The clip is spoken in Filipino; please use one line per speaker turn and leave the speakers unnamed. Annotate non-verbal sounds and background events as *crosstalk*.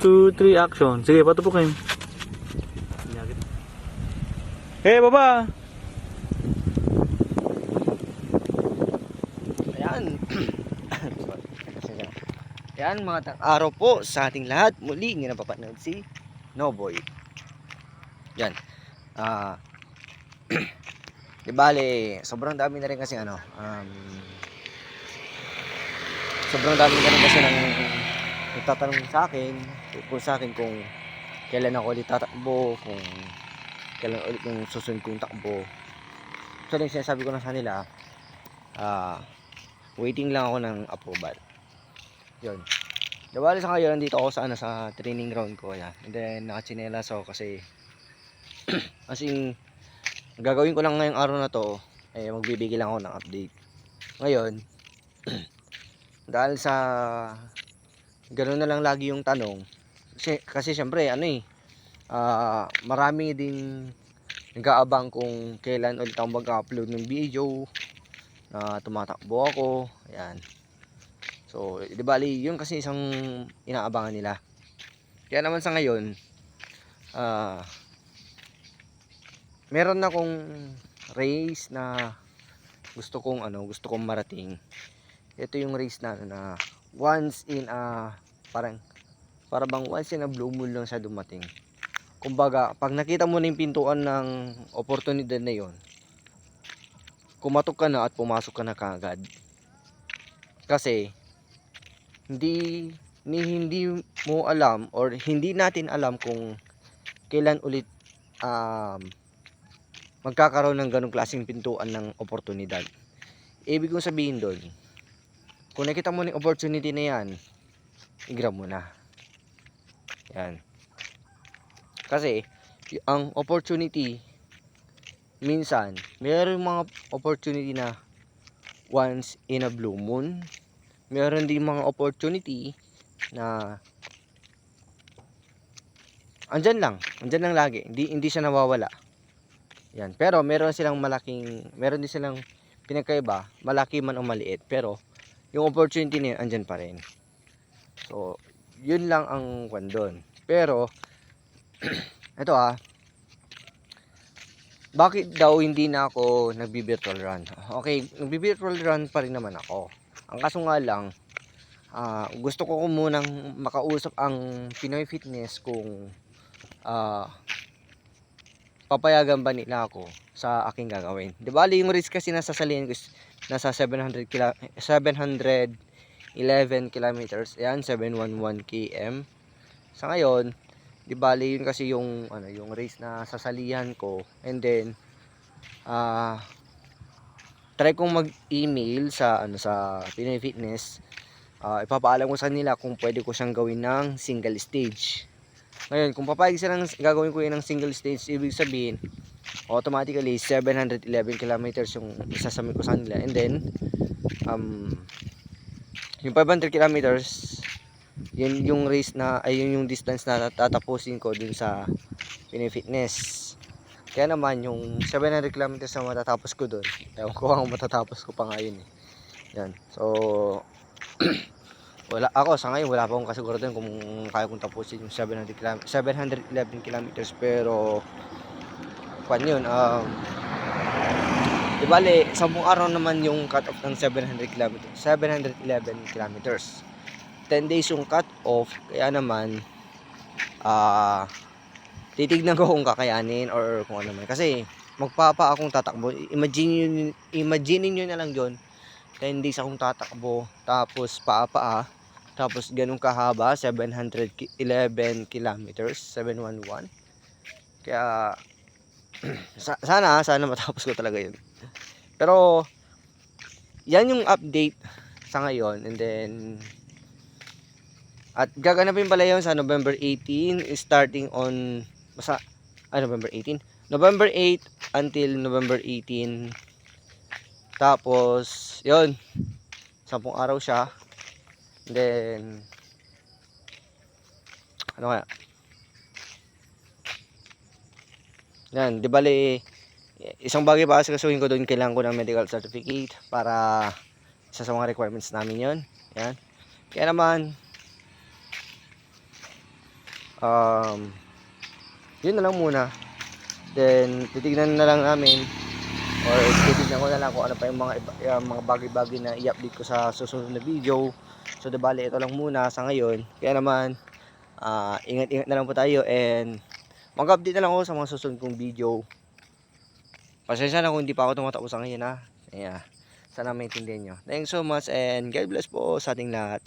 2, 3, action. Sige, patupukin. Hey, baba!
Ayan. *coughs* Ayan mga araw po sa ating lahat. Muli nyo napapanood si Noboy. Yan. Ah. *coughs* di bale, sobrang dami na rin kasi ano. Um, sobrang dami na rin kasi nang nagtatanong sa akin, kung sa akin kung kailan ako ulit tatakbo, kung kailan ulit yung susunod kong takbo. So, yung sinasabi ko na sa kanila, ah, waiting lang ako ng approval. Yun. Dawali sa ngayon, nandito ako sa, ano, sa training ground ko. Yan. And then, nakachinelas ako kasi *clears throat* kasi gagawin ko lang ngayong araw na to, eh, magbibigay lang ako ng update. Ngayon, *clears throat* dahil sa ganoon na lang lagi yung tanong, kasi, kasi syempre, ano eh, ah, marami din nag-aabang kung kailan ulit ako mag-upload ng video, na tumatakbo ako. Ayan. So, di bali, yun kasi isang inaabangan nila. Kaya naman sa ngayon, ah meron na akong race na gusto kong ano, gusto kong marating. Ito yung race na na once in a parang para bang once in a blue moon lang siya dumating. Kumbaga, pag nakita mo na yung pintuan ng oportunidad na yon, kumatok ka na at pumasok ka na kaagad. Kasi hindi ni hindi mo alam or hindi natin alam kung kailan ulit um, magkakaroon ng ganong klaseng pintuan ng oportunidad. Ibig kong sabihin doon, kung nakita mo ng opportunity na yan, i-grab mo na. Yan. Kasi, ang opportunity minsan, mayroon mga opportunity na once in a blue moon. Meron din mga opportunity na andyan lang, andyan lang lagi. Hindi hindi siya nawawala. Yan. Pero meron silang malaking, meron din silang pinagkaiba, malaki man o maliit, pero yung opportunity na yun, andyan pa rin. So, yun lang ang kwan. Pero, *clears throat* ito ah, bakit daw hindi na ako nagbi-virtual run? Okay, nagbi-virtual run pa rin naman ako. Ang kaso nga lang, ah, gusto ko munang makausap ang Pinoy Fitness kung ah, papayagan ba nila ako sa aking gagawin. Di ba, yung risk kasi nasa salihan ko nasa 700 kila 711 kilometers. Ayan, 711 km. Sa ngayon, di bali yun kasi yung ano yung race na sasalihan ko and then ah try kong mag-email sa ano sa Pinoy Fitness Ah, ipapaalam ko sa nila kung pwede ko siyang gawin ng single stage ngayon kung papayag silang gagawin ko yun ng single stage ibig sabihin automatically 711 kilometers yung isasami ko sa nila and then um yung 500 kilometers yun yung race na ay yun yung distance na tatapusin ko dun sa Pinoy Fitness kaya naman yung 700 kilometers na matatapos ko dun ewan ko kung matatapos ko pa ngayon eh. Yan. So *clears throat* wala ako sa ngayon wala pa akong kasiguraduhan kung kaya kong tapusin yung 700 km 711 kilometers pero kwan yun um di bale 10 araw naman yung cut off ng 700 kilometers 711 kilometers. 10 days yung cut off kaya naman ah titignan ko kung kakayanin or kung ano man. Kasi magpapa akong tatakbo. Imagine yun, imagine niyo na lang yon 10 days akong tatakbo tapos paa-paa tapos ganun kahaba 711 kilometers 711 kaya *clears throat* sana sana matapos ko talaga yun. Pero yan yung update sa ngayon. And then at gaganapin pala yun sa November 18 starting on basta ah, November 18 November 8 until November 18 tapos yun 10 araw siya. And then ano kaya yan di bali isang bagay pa kasi kasuhin ko doon kailangan ko ng medical certificate para isa sa mga requirements namin yon yan kaya naman Um, yun na lang muna. Then, titignan na lang namin or titignan ko na lang kung ano pa yung mga, yung mga bagay-bagay na i-update ko sa susunod na video. So, bali ito lang muna sa ngayon. Kaya naman, ah, ingat-ingat na lang po tayo and mag-update na lang ako sa mga susunod kong video. Pasensya na kung hindi pa ako tumatapos sa ngayon ha. Yeah. Sana maintindihan nyo. Thanks so much and God bless po sa ating lahat.